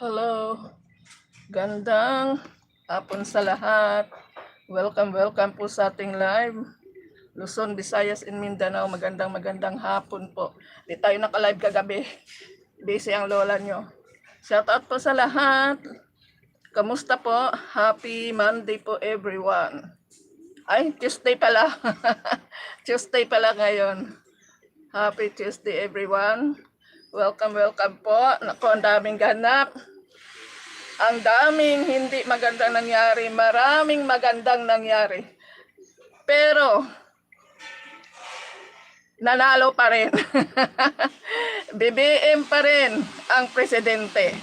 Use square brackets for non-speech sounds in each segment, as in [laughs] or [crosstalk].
Hello. Gandang hapon sa lahat. Welcome, welcome po sa ating live. Luzon, Visayas, and Mindanao. Magandang, magandang hapon po. Di tayo naka-live kagabi. Busy ang lola nyo. Shout out po sa lahat. Kamusta po? Happy Monday po everyone. Ay, Tuesday pala. [laughs] Tuesday pala ngayon. Happy Tuesday everyone. Welcome, welcome po. Naku, ang daming ganap. Ang daming hindi magandang nangyari. Maraming magandang nangyari. Pero, nanalo pa rin. [laughs] BBM pa rin ang presidente.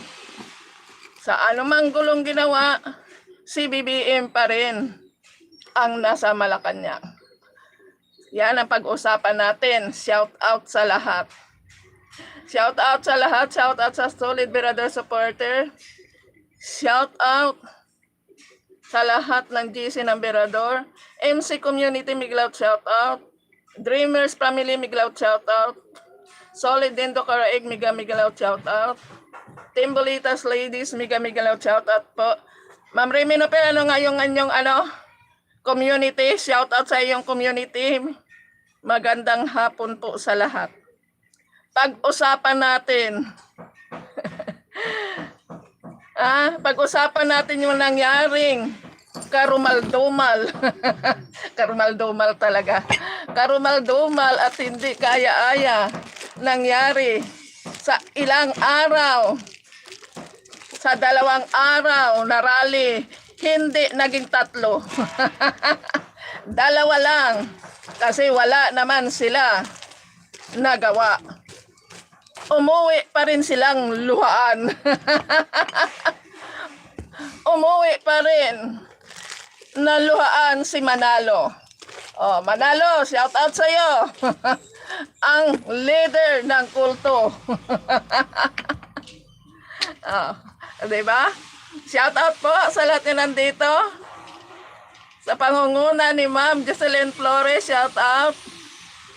Sa anumang gulong ginawa, si BBM pa rin ang nasa Malacanang. Yan ang pag-usapan natin. Shout out sa lahat. Shout out sa lahat. Shout out sa solid brother supporter. Shout out sa lahat ng GC ng Berador. MC Community Miglaut shout out. Dreamers Family Miglaut shout out. Solid Dindo Karaig Miga Miglaut shout out. Timbolitas Ladies Miga Miglaut shout out po. Ma'am Remy Nopel, ano nga yung anyong ano? Community, shout out sa iyong community. Magandang hapon po sa lahat pag-usapan natin. [laughs] ah, pag-usapan natin yung nangyaring karumal-dumal. [laughs] karumal-dumal talaga. Karumal-dumal at hindi kaya-aya nangyari sa ilang araw. Sa dalawang araw na rally, hindi naging tatlo. [laughs] Dalawa lang. Kasi wala naman sila nagawa umuwi pa rin silang luhaan. [laughs] umuwi pa rin na luhaan si Manalo. Oh, Manalo, shout out sa iyo. [laughs] Ang leader ng kulto. [laughs] oh, 'di ba? Shout out po sa lahat na nandito. Sa pangunguna ni Ma'am Jocelyn Flores, shout out.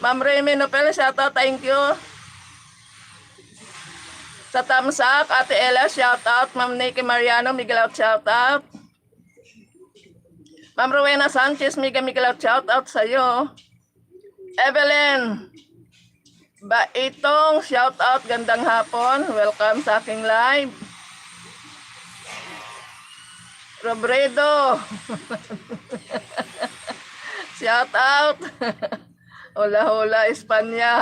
Ma'am Remy Nopel, shout out, thank you. Sa Tamsak, Ate Ella, shout out. Ma'am Nikki Mariano, Miguel out, shout out. Ma'am Rowena Sanchez, Miguel Miguel out, shout out sa iyo. Evelyn, ba itong shout out, gandang hapon. Welcome sa aking live. Robredo. [laughs] shout out. Hola hola Espanya.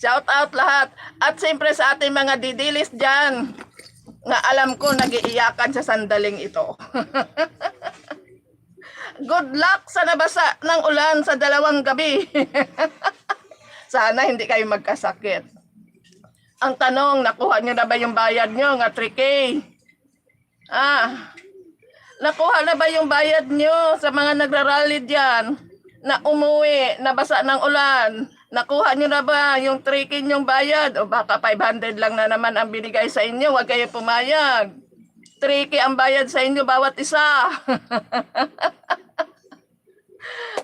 Shout out lahat. At siyempre sa ating mga didilis dyan, nga alam ko nagiiyakan sa sandaling ito. [laughs] Good luck sa nabasa ng ulan sa dalawang gabi. [laughs] Sana hindi kayo magkasakit. Ang tanong, nakuha nyo na ba yung bayad nyo nga 3K? Ah, nakuha na ba yung bayad nyo sa mga nagrarally dyan na umuwi, nabasa ng ulan? Nakuha nyo na ba yung 3K yung bayad? O baka 500 lang na naman ang binigay sa inyo, huwag kayo pumayag. 3K ang bayad sa inyo bawat isa. [laughs]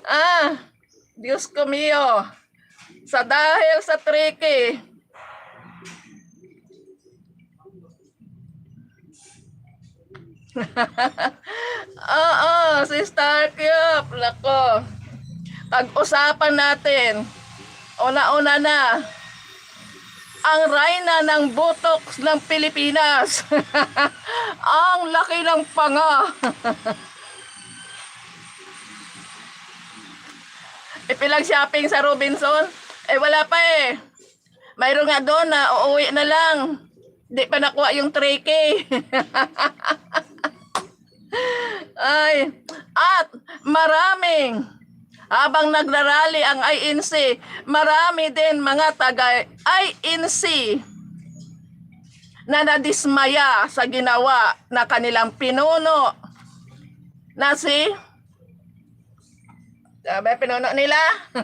ah, Diyos ko mio. Sa dahil sa 3K, [laughs] Oo, si Starkyop. Lako. Pag-usapan natin, una-una na, ang rayna ng botox ng Pilipinas. [laughs] ang laki ng panga. Ipilang shopping sa Robinson? Eh wala pa eh. Mayroon nga doon na uuwi na lang. Di pa nakuha yung 3K. [laughs] Ay, at maraming habang nagrarally ang INC, marami din mga taga INC na nadismaya sa ginawa na kanilang pinuno na si Sabi, pinuno nila? [laughs]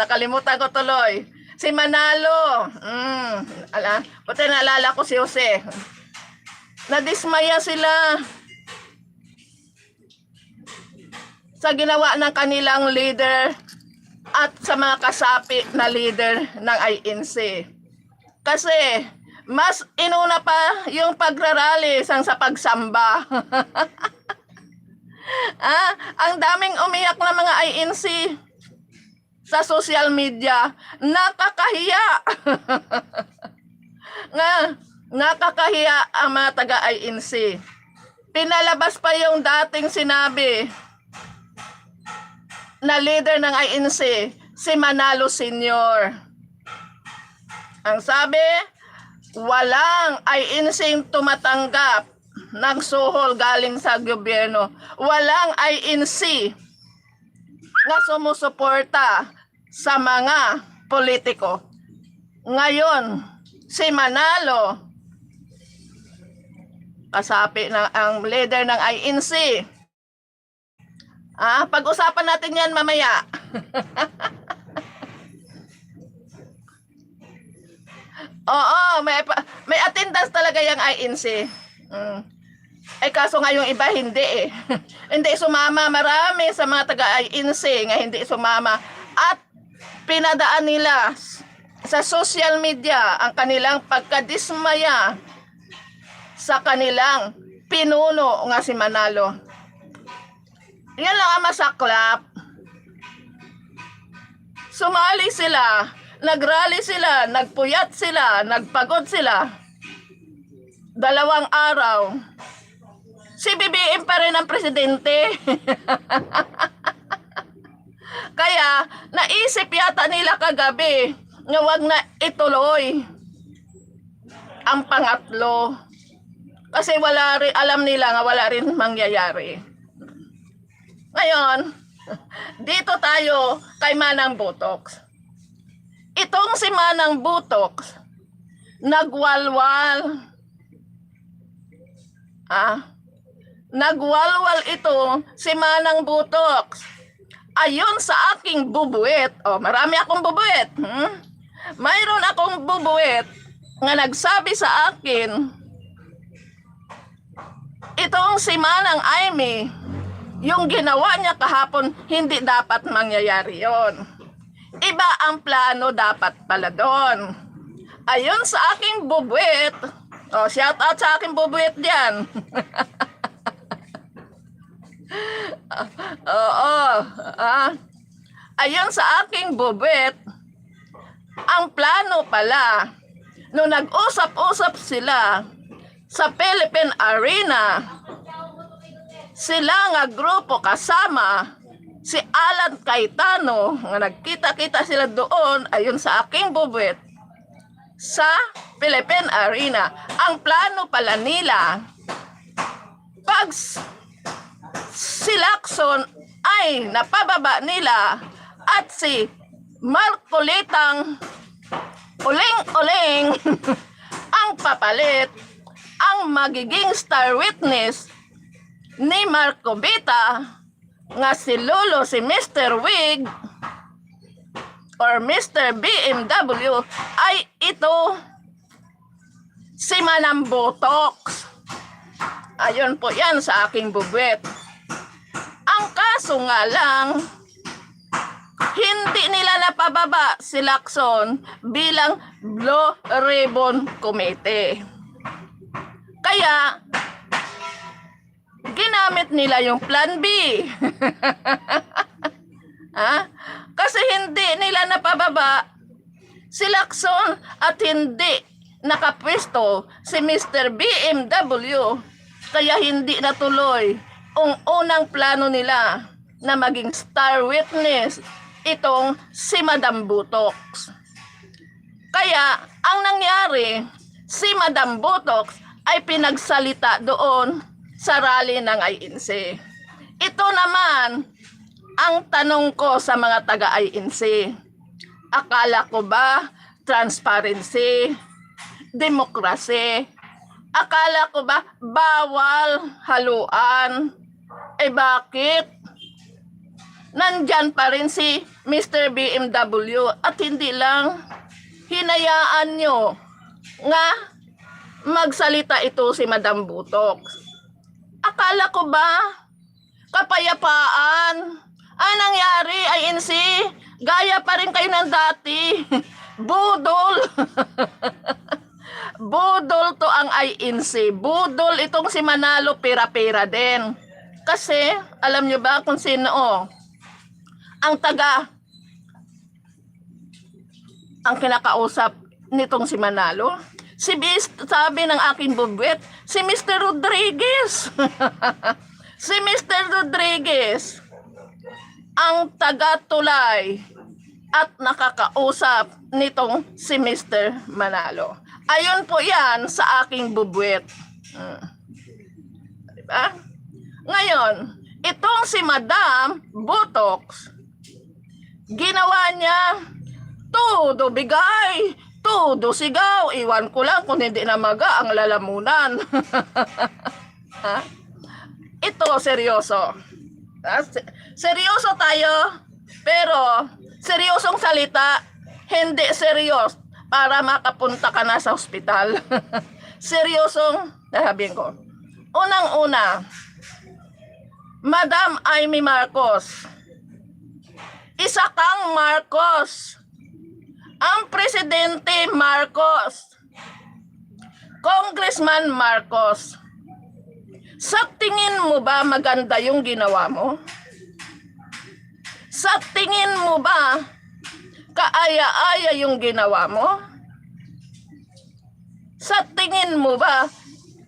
Nakalimutan ko tuloy. Si Manalo. Mm, ala, buti naalala ko si Jose. Nadismaya sila sa ginawa ng kanilang leader at sa mga kasapi na leader ng INC. Kasi mas inuna pa yung pagrarally sang sa pagsamba. [laughs] ah, ang daming umiyak na mga INC sa social media. Nakakahiya. [laughs] nga, nakakahiya ang mga taga-INC. Pinalabas pa yung dating sinabi na leader ng INC, si Manalo Senior. Ang sabi, walang INC tumatanggap ng suhol galing sa gobyerno. Walang INC na sumusuporta sa mga politiko. Ngayon, si Manalo, kasapi ng ang leader ng INC. Ah, pag-usapan natin 'yan mamaya. [laughs] Oo, may may attendance talaga yung INC. Mm. Eh kaso nga yung iba hindi eh. [laughs] hindi sumama marami sa mga taga-INC nga hindi sumama at pinadaan nila sa social media ang kanilang pagkadismaya sa kanilang pinuno nga si Manalo. Yan lang ang masaklap. Sumali sila, nagrally sila, nagpuyat sila, nagpagod sila. Dalawang araw. Si BBM pa rin ang presidente. [laughs] Kaya, naisip yata nila kagabi na wag na ituloy ang pangatlo. Kasi wala rin, alam nila nga wala rin mangyayari. Ngayon, [laughs] dito tayo kay Manang Butox. Itong si Manang Butox, nagwalwal. Ah, nagwalwal ito si Manang Butox. Ayon sa aking bubuit, oh, marami akong bubuit. Hmm? Mayroon akong bubuit nga nagsabi sa akin, itong si Manang Aimee, yung ginawa niya kahapon, hindi dapat mangyayari yon. Iba ang plano dapat pala doon. Ayon sa aking bubuit, oh, shout out sa aking bubuit diyan. [laughs] Oo. Ah. Ayon sa aking bubuit, ang plano pala, nung nag-usap-usap sila sa Philippine Arena, sila nga grupo kasama si Alan Cayetano nga nagkita-kita sila doon ayon sa aking bubuit sa Philippine Arena. Ang plano pala nila pag si Lacson ay napababa nila at si Marcolitang uling-uling [laughs] ang papalit ang magiging star witness ni Marco Vita nga si Lolo si Mr. Wig or Mr. BMW ay ito si Manang Botox. Ayun po yan sa aking bubwet. Ang kaso nga lang, hindi nila napababa si Lacson bilang Blue Ribbon Committee. Kaya, ginamit nila yung plan B. [laughs] ha? Kasi hindi nila napababa si Lacson at hindi nakapwesto si Mr. BMW. Kaya hindi natuloy ang unang plano nila na maging star witness itong si Madam Butox. Kaya, ang nangyari, si Madam Botox ay pinagsalita doon sa rally ng INC. Ito naman, Ang tanong ko sa mga taga-INC, akala ko ba transparency, demokrasy, akala ko ba bawal haluan? Eh bakit? Nandyan pa rin si Mr. BMW at hindi lang hinayaan nyo nga magsalita ito si Madam Butok. Akala ko ba kapayapaan? Ang nangyari insi, gaya pa rin kayo ng dati. [laughs] Budol. [laughs] Budol to ang INC. Budol itong si Manalo pera-pera din. Kasi, alam nyo ba kung sino oh, ang taga ang kinakausap nitong si Manalo? Si Bis, sabi ng aking bubwet, si Mr. Rodriguez. [laughs] si Mr. Rodriguez ang taga-tulay at nakakausap nitong si Mr. Manalo. Ayon po yan sa aking bubwet. Hmm. Diba? Ngayon, itong si Madam Botox, ginawa niya todo bigay, todo sigaw. Iwan ko lang kung hindi na maga ang lalamunan. [laughs] ha? Ito, seryoso. Seryoso tayo, pero seryosong salita, hindi seryos para makapunta ka na sa ospital. [laughs] Seryosong, sabihin ko. Unang-una, Madam Amy Marcos, isa kang Marcos. Ang Presidente Marcos. Congressman Marcos. Sa tingin mo ba maganda yung ginawa mo? Sa tingin mo ba kaaya-aya yung ginawa mo? Sa tingin mo ba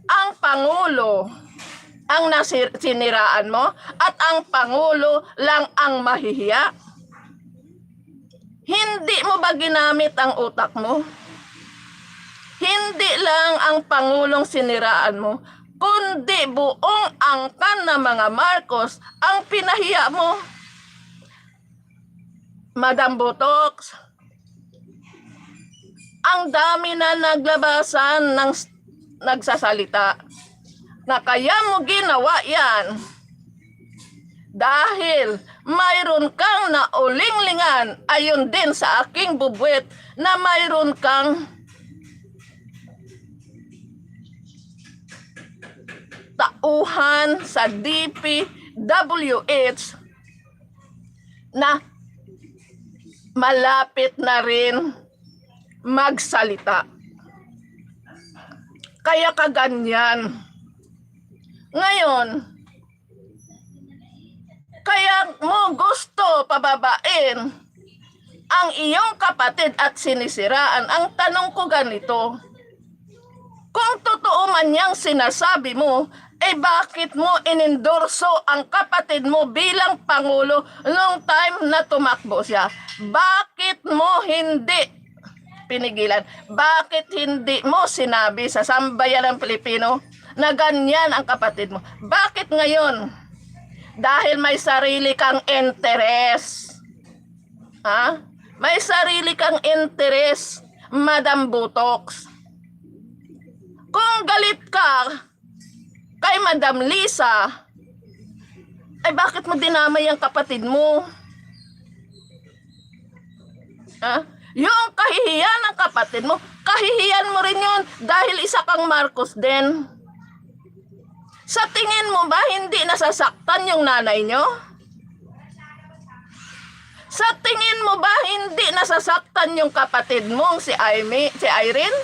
ang Pangulo ang nasir- siniraan mo at ang Pangulo lang ang mahihiya? Hindi mo ba ginamit ang utak mo? Hindi lang ang Pangulong siniraan mo, kundi buong angkan ng mga Marcos ang pinahiya mo. Madam Botox, ang dami na naglabasan ng nagsasalita na kaya mo ginawa yan dahil mayroon kang naulinglingan ayon din sa aking bubwet na mayroon kang tauhan sa DPWH na malapit na rin magsalita. Kaya kaganyan. Ngayon, kaya mo gusto pababain ang iyong kapatid at sinisiraan. Ang tanong ko ganito, kung totoo man yang sinasabi mo, eh bakit mo inendorso ang kapatid mo bilang Pangulo nung time na tumakbo siya? Bakit mo hindi pinigilan? Bakit hindi mo sinabi sa sambayan ng Pilipino na ganyan ang kapatid mo? Bakit ngayon? Dahil may sarili kang interes. Ha? May sarili kang interes, Madam Butox. Kung galit ka kay Madam Lisa, ay bakit mo dinamay ang kapatid mo? Ha? Yung kahihiyan ng kapatid mo, kahihiyan mo rin yun dahil isa kang Marcos din. Sa tingin mo ba hindi nasasaktan yung nanay nyo? Sa tingin mo ba hindi nasasaktan yung kapatid mong si Amy, si Irene?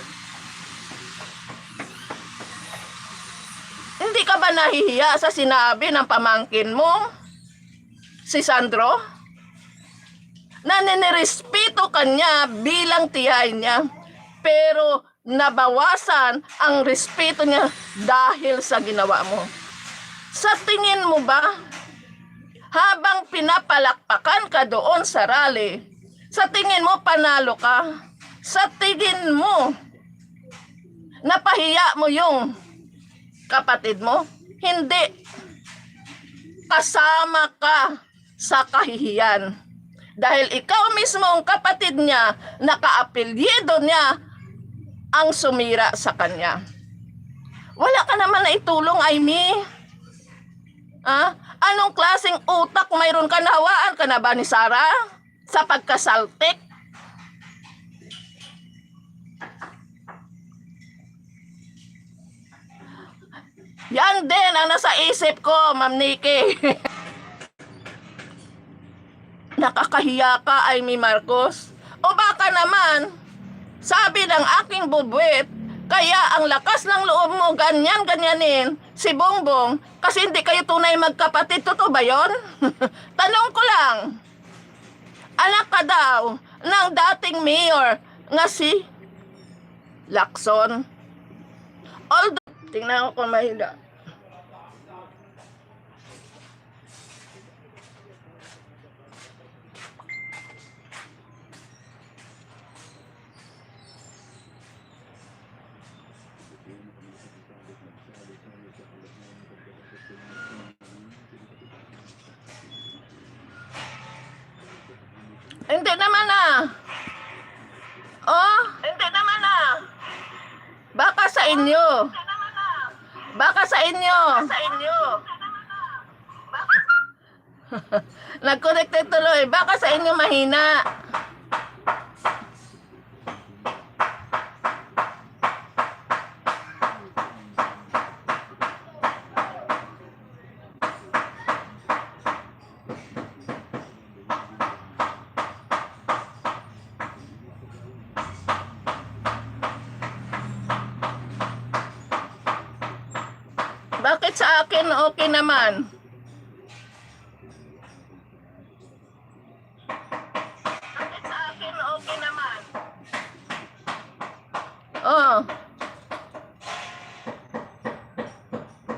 Hindi ka ba nahihiya sa sinabi ng pamangkin mo? Si Sandro? Na ninirespeto kanya bilang tiyahin niya. Pero nabawasan ang respeto niya dahil sa ginawa mo. Sa tingin mo ba, habang pinapalakpakan ka doon sa rally, sa tingin mo panalo ka? Sa tingin mo, napahiya mo yung kapatid mo? Hindi. Kasama ka sa kahihiyan. Dahil ikaw mismo ang kapatid niya, nakaapelyido niya ang sumira sa kanya. Wala ka naman na itulong, Amy. Ah, anong klaseng utak mayroon ka nawaan ka na ba ni Sarah? Sa pagkasaltik? Yan din ang nasa isip ko, Ma'am Nikki. [laughs] Nakakahiya ka, Amy Marcos. O baka naman, sabi ng aking bubwit, kaya ang lakas ng loob mo ganyan-ganyanin si Bongbong kasi hindi kayo tunay magkapatid. Totoo ba yon? [laughs] Tanong ko lang. Anak ka daw ng dating mayor nga si Lacson. Although, tingnan ko kung mahila. Hindi naman ah. Oh, hindi naman ah. Baka sa inyo. Baka sa inyo. Sa inyo. Nag-connected tuloy. Baka sa inyo mahina. Bakit sa akin okay naman? Bakit sa akin okay naman? Oh.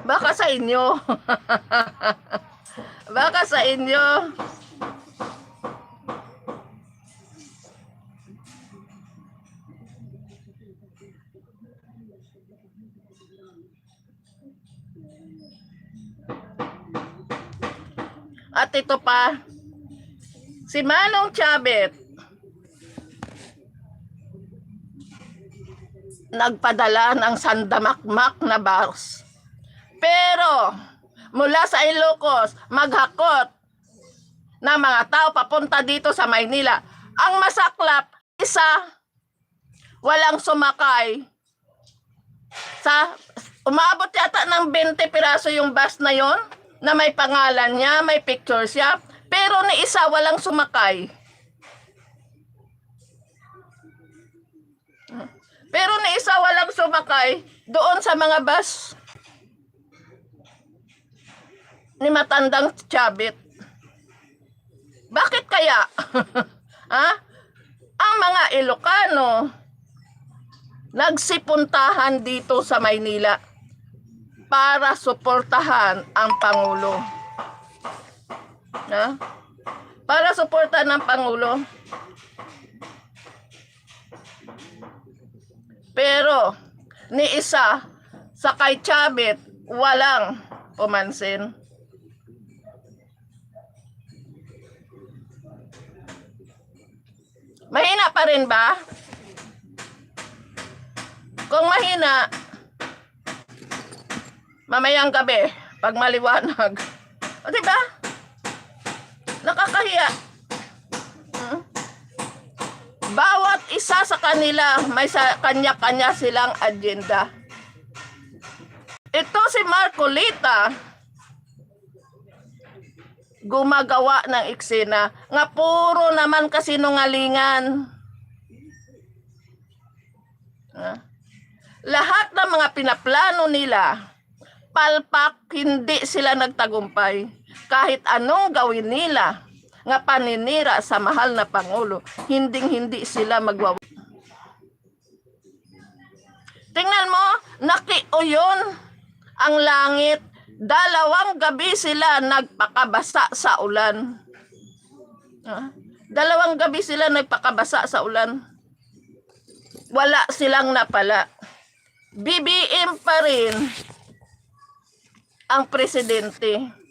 Baka sa inyo. [laughs] Baka sa inyo. At ito pa, si Manong Chabet, nagpadala ng sandamakmak na bars. Pero, mula sa Ilocos, maghakot ng mga tao papunta dito sa Maynila. Ang masaklap, isa, walang sumakay sa umabot yata ng 20 piraso yung bus na yon na may pangalan niya, may picture siya, pero ni isa walang sumakay. Pero ni isa walang sumakay doon sa mga bus ni matandang Chabit. Bakit kaya? [laughs] ha? Ang mga Ilocano nagsipuntahan dito sa Maynila para suportahan ang Pangulo. Ha? Para suportahan ang Pangulo. Pero, ni isa, sa kay Chabit, walang pumansin. Mahina pa rin ba? Kung mahina, mamayang gabi, pag maliwanag. O, di ba? Nakakahiya. Hmm? Bawat isa sa kanila, may sa kanya-kanya silang agenda. Ito si Marcolita, gumagawa ng eksena, nga puro naman kasinungalingan. Ha? Lahat ng mga pinaplano nila, palpak, hindi sila nagtagumpay. Kahit anong gawin nila, nga paninira sa mahal na Pangulo, hinding hindi sila magwawa. Tingnan mo, nakiuyon ang langit. Dalawang gabi sila nagpakabasa sa ulan. Dalawang gabi sila nagpakabasa sa ulan. Wala silang napala. BBM pa rin ang presidente.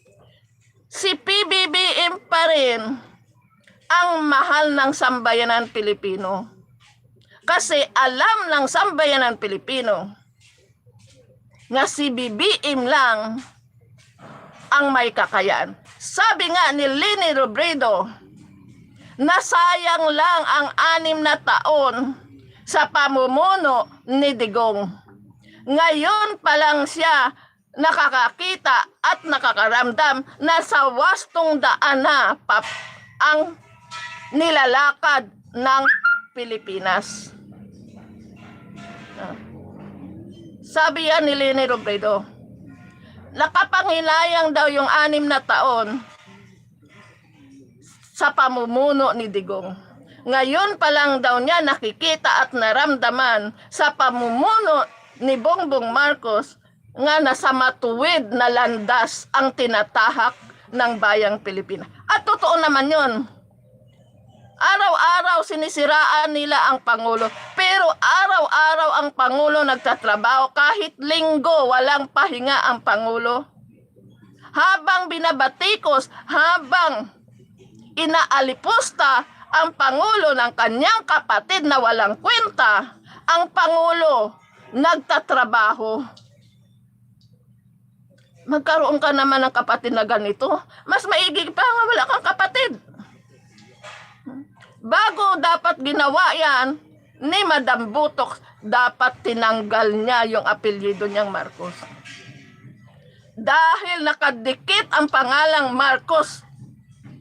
si PBBM pa rin ang mahal ng sambayanan Pilipino. Kasi alam ng sambayanan Pilipino nga si BBM lang ang may kakayan. Sabi nga ni Lini Robredo, nasayang lang ang anim na taon sa pamumuno ni Digong. Ngayon pa lang siya nakakakita at nakakaramdam na sa wastong daan na pap ang nilalakad ng Pilipinas. Ah. Sabi yan ni Leni Robredo, nakapanginayang daw yung anim na taon sa pamumuno ni Digong. Ngayon pa lang daw niya nakikita at naramdaman sa pamumuno ni Bongbong Marcos nga nasa matuwid na landas ang tinatahak ng bayang Pilipinas. At totoo naman yon. Araw-araw sinisiraan nila ang Pangulo. Pero araw-araw ang Pangulo nagtatrabaho. Kahit linggo, walang pahinga ang Pangulo. Habang binabatikos, habang inaalipusta ang Pangulo ng kanyang kapatid na walang kwenta, ang Pangulo nagtatrabaho. Magkaroon ka naman ng kapatid na ganito, mas maigig pa nga wala kang kapatid. Bago dapat ginawa yan ni Madam Butok, dapat tinanggal niya yung apelyido niyang Marcos. Dahil nakadikit ang pangalang Marcos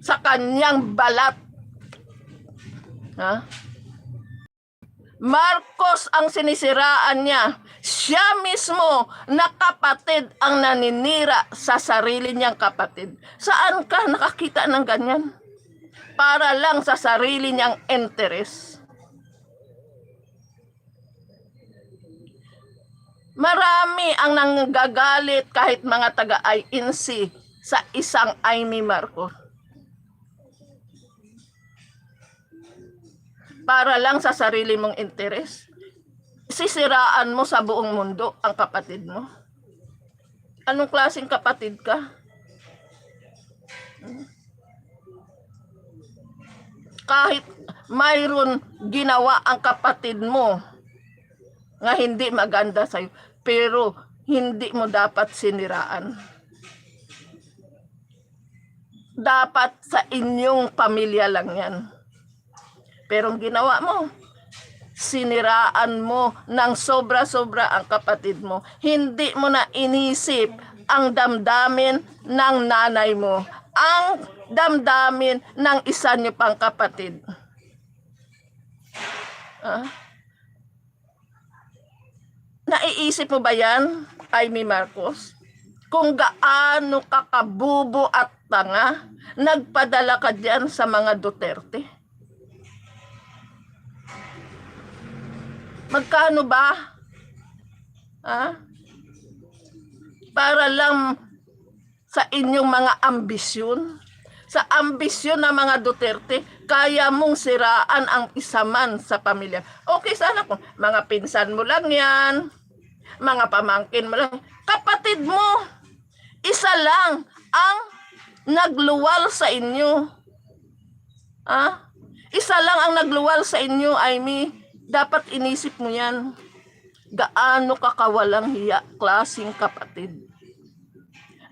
sa kanyang balat. Ha? Marcos ang sinisiraan niya. Siya mismo na kapatid ang naninira sa sarili niyang kapatid. Saan ka nakakita ng ganyan? Para lang sa sarili niyang interes. Marami ang nanggagalit kahit mga taga-INC sa isang Amy Marcos. Para lang sa sarili mong interes. Sisiraan mo sa buong mundo ang kapatid mo. Anong klaseng kapatid ka? Kahit mayroon ginawa ang kapatid mo nga hindi maganda sa'yo, pero hindi mo dapat siniraan. Dapat sa inyong pamilya lang yan. Pero ang ginawa mo, siniraan mo ng sobra-sobra ang kapatid mo. Hindi mo na inisip ang damdamin ng nanay mo. Ang damdamin ng isa niyo pang kapatid. Ah? Naiisip mo ba yan, Amy Marcos? Kung gaano kakabubo at tanga, nagpadala ka dyan sa mga Duterte? Magkano ba? Ha? Para lang sa inyong mga ambisyon. Sa ambisyon ng mga Duterte, kaya mong siraan ang isa man sa pamilya. Okay sana kung mga pinsan mo lang yan, mga pamangkin mo lang. Kapatid mo, isa lang ang nagluwal sa inyo. Ha? Isa lang ang nagluwal sa inyo, Amy. Dapat inisip mo yan. Gaano ka kawalang hiya, klasing kapatid.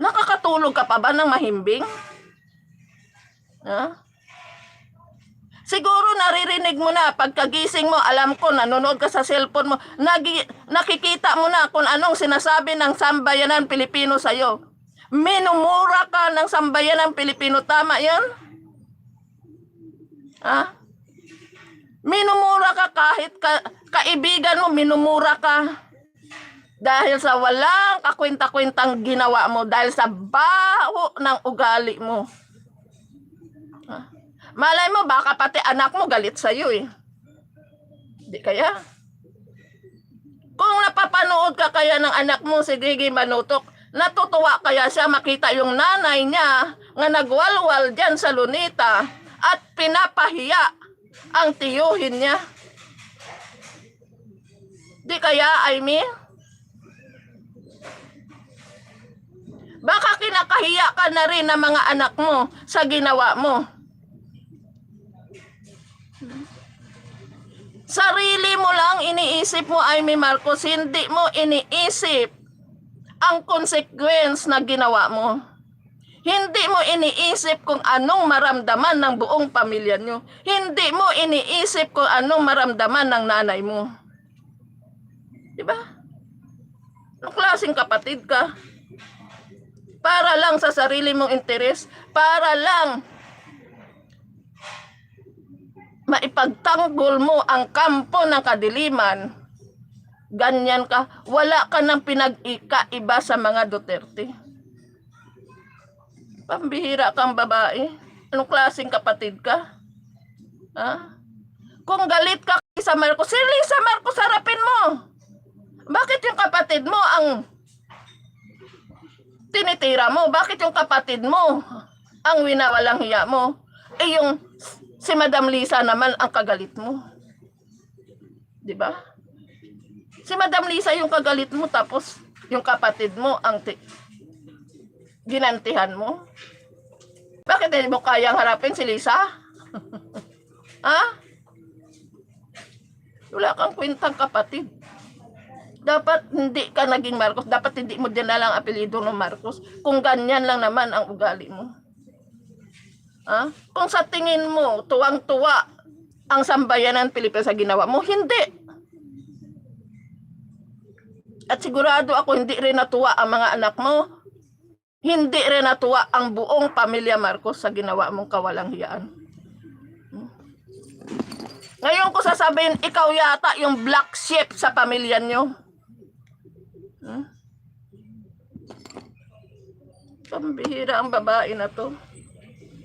Nakakatulog ka pa ba ng mahimbing? Ha? Siguro naririnig mo na pagkagising mo, alam ko, nanonood ka sa cellphone mo, nagi, nakikita mo na kung anong sinasabi ng sambayanan Pilipino sa'yo. Minumura ka ng sambayanan Pilipino, tama yan? Ha? Minumura ka kahit ka, kaibigan mo, minumura ka. Dahil sa walang kakwenta-kwentang ginawa mo, dahil sa baho ng ugali mo. Ha? Malay mo, baka pati anak mo galit sa'yo eh. Di kaya? Kung napapanood ka kaya ng anak mo si Gigi Manutok, natutuwa kaya siya makita yung nanay niya nga nagwalwal dyan sa lunita at pinapahiya ang tiyuhin niya. Di kaya, I mean, Baka kinakahiya ka na rin ng mga anak mo sa ginawa mo. Sarili mo lang iniisip mo, Amy Marcos, hindi mo iniisip ang consequence na ginawa mo. Hindi mo iniisip kung anong maramdaman ng buong pamilya nyo. Hindi mo iniisip kung anong maramdaman ng nanay mo. Di ba? Anong klaseng kapatid ka? Para lang sa sarili mong interes, para lang maipagtanggol mo ang kampo ng kadiliman, ganyan ka, wala ka ng pinag-ika-iba sa mga Duterte. Pambihira kang babae. Anong klaseng kapatid ka? Ha? Kung galit ka kay sa Marcos, si Lisa Marcos, harapin mo. Bakit yung kapatid mo ang tinitira mo? Bakit yung kapatid mo ang winawalang hiya mo? Eh yung si Madam Lisa naman ang kagalit mo. 'Di ba? Si Madam Lisa yung kagalit mo tapos yung kapatid mo ang ginantihan mo. Bakit hindi mo kayang harapin si Lisa? [laughs] ha? Wala kang kwentang kapatid. Dapat hindi ka naging Marcos. Dapat hindi mo dinalang apelido ng Marcos. Kung ganyan lang naman ang ugali mo. Ha? Kung sa tingin mo, tuwang-tuwa ang sambayanan Pilipinas sa ginawa mo, hindi. At sigurado ako hindi rin natuwa ang mga anak mo. Hindi rin natuwa ang buong pamilya Marcos sa ginawa mong kawalang hiyaan. Ngayon ko sasabihin, ikaw yata yung black sheep sa pamilya nyo. Hmm? Pambihira ang babae na to.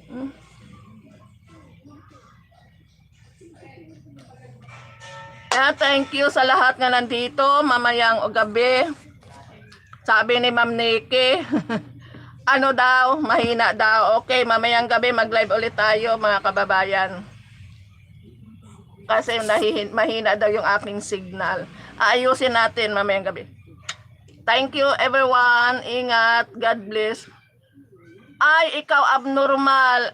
Hmm? Kaya thank you sa lahat nga nandito, mamayang o gabi. Sabi ni Ma'am Nikki, [laughs] ano daw, mahina daw. Okay, mamayang gabi mag-live ulit tayo mga kababayan. Kasi nahihin, mahina daw yung aking signal. Ayusin natin mamayang gabi. Thank you everyone. Ingat. God bless. Ay, ikaw abnormal.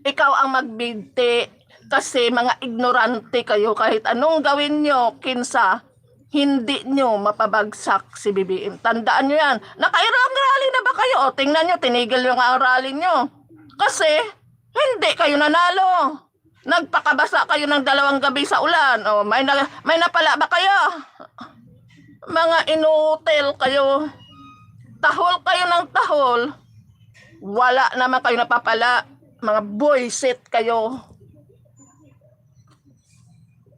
Ikaw ang magbigti. Kasi mga ignorante kayo. Kahit anong gawin nyo, kinsa, hindi nyo mapabagsak si BBM. Tandaan nyo yan. Nakairang rally na ba kayo? O, tingnan nyo, tinigil yung ang rally nyo. Kasi, hindi kayo nanalo. Nagpakabasa kayo ng dalawang gabi sa ulan. O, may, na, may napala ba kayo? Mga inutil kayo. Tahol kayo ng tahol. Wala naman kayo napapala. Mga boyset kayo.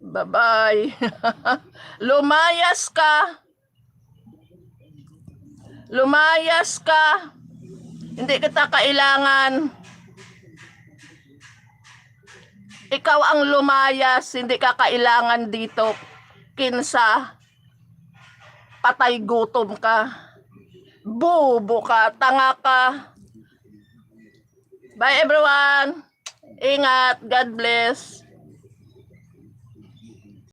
Bye-bye. [laughs] Lumayas ka. Lumayas ka. Hindi kita kailangan. Ikaw ang lumayas, hindi ka kailangan dito. Kinsa, patay gutom ka. Bubo ka, tanga ka. Bye everyone. Ingat. God bless.